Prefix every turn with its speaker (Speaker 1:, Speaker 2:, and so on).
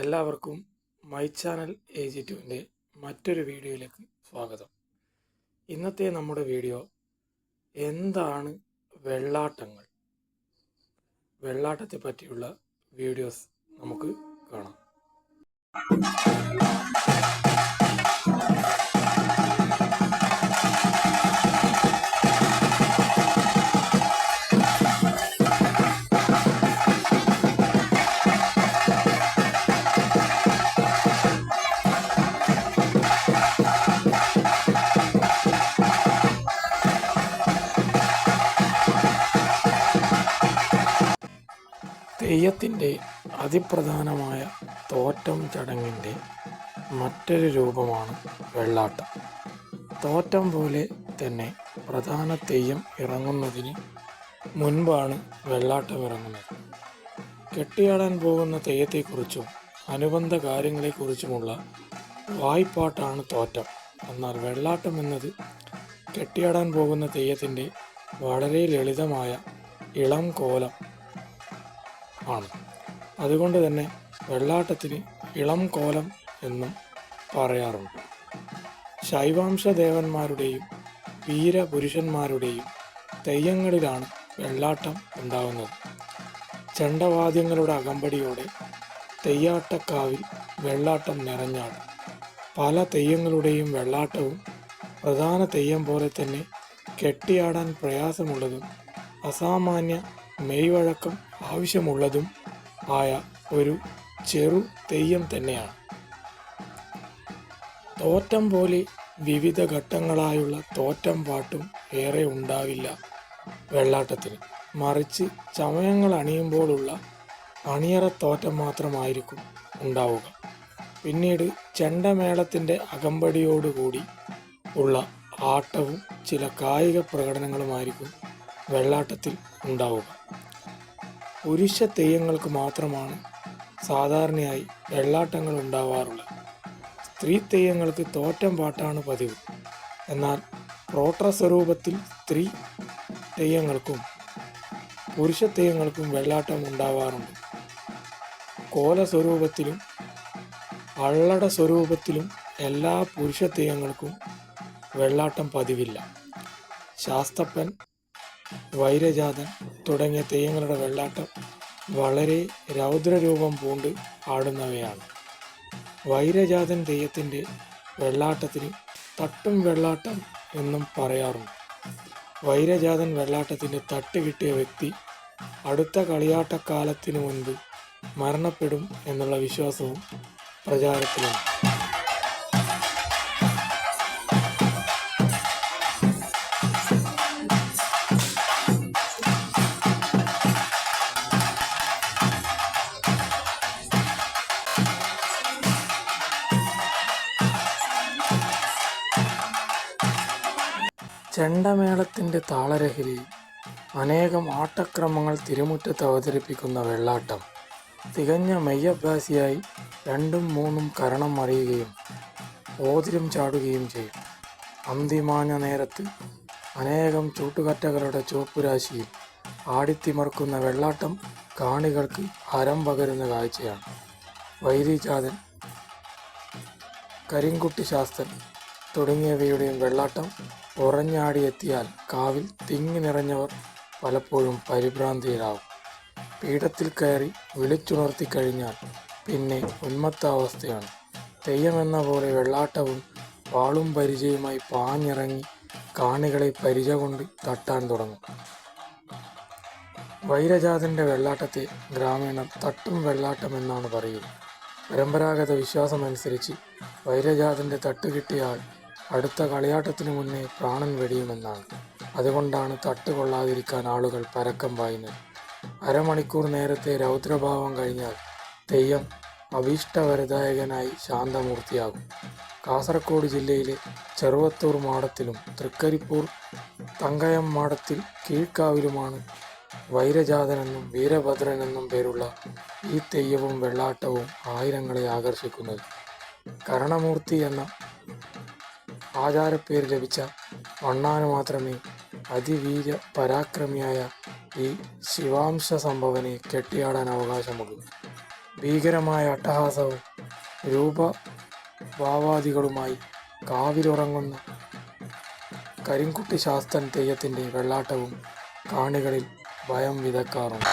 Speaker 1: എല്ലാവർക്കും my channel age ടുവിന്റെ മറ്റൊരു വീഡിയോയിലേക്ക് സ്വാഗതം. ഇന്നത്തെ നമ്മുടെ വീഡിയോ എന്താണ് വെള്ളാട്ടങ്ങൾ? വെള്ളാട്ടത്തെ പറ്റിയുള്ള വീഡിയോസ് നമുക്ക് കാണാം. തെയ്യത്തിന്റെ അതിപ്രധാനമായ തോറ്റം ചടങ്ങിന്റെ മറ്റൊരു രൂപമാണ് വെള്ളാട്ടം. തോറ്റം പോലെ തന്നെ പ്രധാന തെയ്യം ഇറങ്ങുന്നതിന് മുൻപാണ് വെള്ളാട്ടം ഇറങ്ങുന്നത്. കെട്ടിയാടാൻ പോകുന്ന തെയ്യത്തെക്കുറിച്ചും അനുബന്ധ കാര്യങ്ങളെക്കുറിച്ചുമുള്ള വായ്പാട്ടാണ് തോറ്റം. എന്നാൽ വെള്ളാട്ടം എന്നത് കെട്ടിയാടാൻ പോകുന്ന തെയ്യത്തിന്റെ വളരെ ലളിതമായ ഇളം കോലം ആണ്. അതുകൊണ്ട് തന്നെ വെള്ളാട്ടത്തിന് ഇളം കോലം എന്നും പറയാറുണ്ട്. ശൈവാംശ ദേവന്മാരുടെയും വീരപുരുഷന്മാരുടെയും തെയ്യങ്ങളിലാണ് വെള്ളാട്ടം ഉണ്ടാകുന്നത് ചെണ്ടവാദ്യങ്ങളുടെ അകമ്പടിയോടെ തെയ്യാട്ടക്കാവിൽ വെള്ളാട്ടം നിറഞ്ഞാടും. പല തെയ്യങ്ങളുടെയും വെള്ളാട്ടവും പ്രധാന തെയ്യം പോലെ തന്നെ കെട്ടിയാടാൻ പ്രയാസമുള്ളതും അസാമാന്യ മെയ്വഴക്കം ആവശ്യമുള്ളതും ആയ ഒരു ചെറു തെയ്യം തന്നെയാണ്. തോറ്റം പോലെ വിവിധ ഘട്ടങ്ങളായുള്ള തോറ്റം പാട്ടും ഏറെ ഉണ്ടാവില്ല വെള്ളാട്ടത്തിന്. മറിച്ച് ചമയങ്ങൾ അണിയുമ്പോഴുള്ള അണിയറ തോറ്റം മാത്രമായിരിക്കും ഉണ്ടാവുക. പിന്നീട് ചെണ്ടമേളത്തിന്റെ അകമ്പടിയോടുകൂടി ഉള്ള ആട്ടവും ചില കായിക പ്രകടനങ്ങളുമായിരിക്കും വെള്ളാട്ടത്തിൽ ഉണ്ടാവുക. പുരുഷ തെയ്യങ്ങൾക്ക് മാത്രമാണ് സാധാരണയായി വെള്ളാട്ടങ്ങൾ ഉണ്ടാവാറുള്ളത്. സ്ത്രീ തെയ്യങ്ങൾക്ക് തോറ്റം പാട്ടാണ് പതിവ്. എന്നാൽ പ്രോട്ട സ്വരൂപത്തിൽ സ്ത്രീ തെയ്യങ്ങൾക്കും പുരുഷ തെയ്യങ്ങൾക്കും വെള്ളാട്ടം ഉണ്ടാവാറുണ്ട്. കോല സ്വരൂപത്തിലും അള്ളട സ്വരൂപത്തിലും എല്ലാ പുരുഷ തെയ്യങ്ങൾക്കും വെള്ളാട്ടം പതിവില്ല. ശാസ്തപ്പൻ വൈരജാതൻ തുടങ്ങിയ തെയ്യങ്ങളുടെ വെള്ളാട്ടം വളരെ രൗദ്രരൂപം പൂണ്ട് ആടുന്നവയാണ്. വൈരജാതൻ തെയ്യത്തിന്റെ വെള്ളാട്ടത്തിന് തട്ടും വെള്ളാട്ടം എന്നും പറയാറുണ്ട്. വൈരജാതൻ വെള്ളാട്ടത്തിന്റെ തട്ട് കിട്ടിയ വ്യക്തി അടുത്ത കളിയാട്ടക്കാലത്തിനു മുൻപ് മരണപ്പെടും എന്നുള്ള വിശ്വാസവും പ്രചാരത്തിലുണ്ട്. ചെണ്ടമേളത്തിന്റെ താളരഹരിയിൽ അനേകം ആട്ടക്രമങ്ങൾ തിരുമുറ്റത്ത് അവതരിപ്പിക്കുന്ന വെള്ളാട്ടം. തികഞ്ഞ മെയ്യഭ്യാസിയായി രണ്ടും മൂന്നും കരണം അറിയുകയും ഓതിരം ചാടുകയും ചെയ്യും. അന്തിമാഞ്ഞ നേരത്ത് അനേകം ചൂട്ടുകറ്റകളുടെ ചുവപ്പുരാശിയിൽ ആടിത്തിമർക്കുന്ന വെള്ളാട്ടം കാണികൾക്ക് ഹരം പകരുന്ന കാഴ്ചയാണ്. വൈരിചാതൻ കരിങ്കുട്ടി ശാസ്ത്രൻ തുടങ്ങിയവയുടെയും വെള്ളാട്ടം ഉറഞ്ഞാടിയെത്തിയാൽ കാവിൽ തിങ്ങി നിറഞ്ഞവർ പലപ്പോഴും പരിഭ്രാന്തിയിലാവും. പീഠത്തിൽ കയറി വിളിച്ചുണർത്തി കഴിഞ്ഞാൽ പിന്നെ ഉന്മത്താവസ്ഥയാണ്. തെയ്യമെന്ന പോലെ വെള്ളാട്ടവും വാളും പരിചയമായി പാഞ്ഞിറങ്ങി കാണികളെ പരിച കൊണ്ട് തട്ടാൻ തുടങ്ങും. വൈരജാതന്റെ വെള്ളാട്ടത്തെ ഗ്രാമീണർ തട്ടും വെള്ളാട്ടം എന്നാണ് പറയുക. പരമ്പരാഗത വിശ്വാസമനുസരിച്ച് വൈരജാതന്റെ തട്ട് കിട്ടിയ അടുത്ത കളിയാട്ടത്തിനു മുന്നേ പ്രാണൻ വെടിയുമെന്നാണ്. അതുകൊണ്ടാണ് തട്ടുകൊള്ളാതിരിക്കാൻ ആളുകൾ പരക്കം പായുന്നത്. അരമണിക്കൂർ നേരത്തെ രൗദ്രഭാവം കഴിഞ്ഞാൽ തെയ്യം അഭീഷ്ടവരദായകനായി ശാന്തമൂർത്തിയാകും. കാസർഗോഡ് ജില്ലയിലെ ചെറുവത്തൂർ മാടത്തിലും തൃക്കരിപ്പൂർ തങ്കയം മാടത്തിൽ കീഴ്ക്കാവിലുമാണ് വൈരജാതനെന്നും വീരഭദ്രനെന്നും പേരുള്ള ഈ തെയ്യവും വെള്ളാട്ടവും ആയിരങ്ങളെ ആകർഷിക്കുന്നത്. കരണമൂർത്തി എന്ന ആചാരപ്പേര് ലഭിച്ച വണ്ണാന് മാത്രമേ അതിവീര പരാക്രമിയായ ഈ ശിവാംശ സംഭവനെ കെട്ടിയാടാൻ അവകാശമുള്ളൂ. ഭീകരമായ അട്ടഹാസവും രൂപഭാവാദികളുമായി കാവിലുറങ്ങുന്ന കരിങ്കുട്ടി ശാസ്ത്രൻ തെയ്യത്തിന്റെ വെള്ളാട്ടവും കാണികളിൽ ഭയം വിതക്കാറുണ്ട്.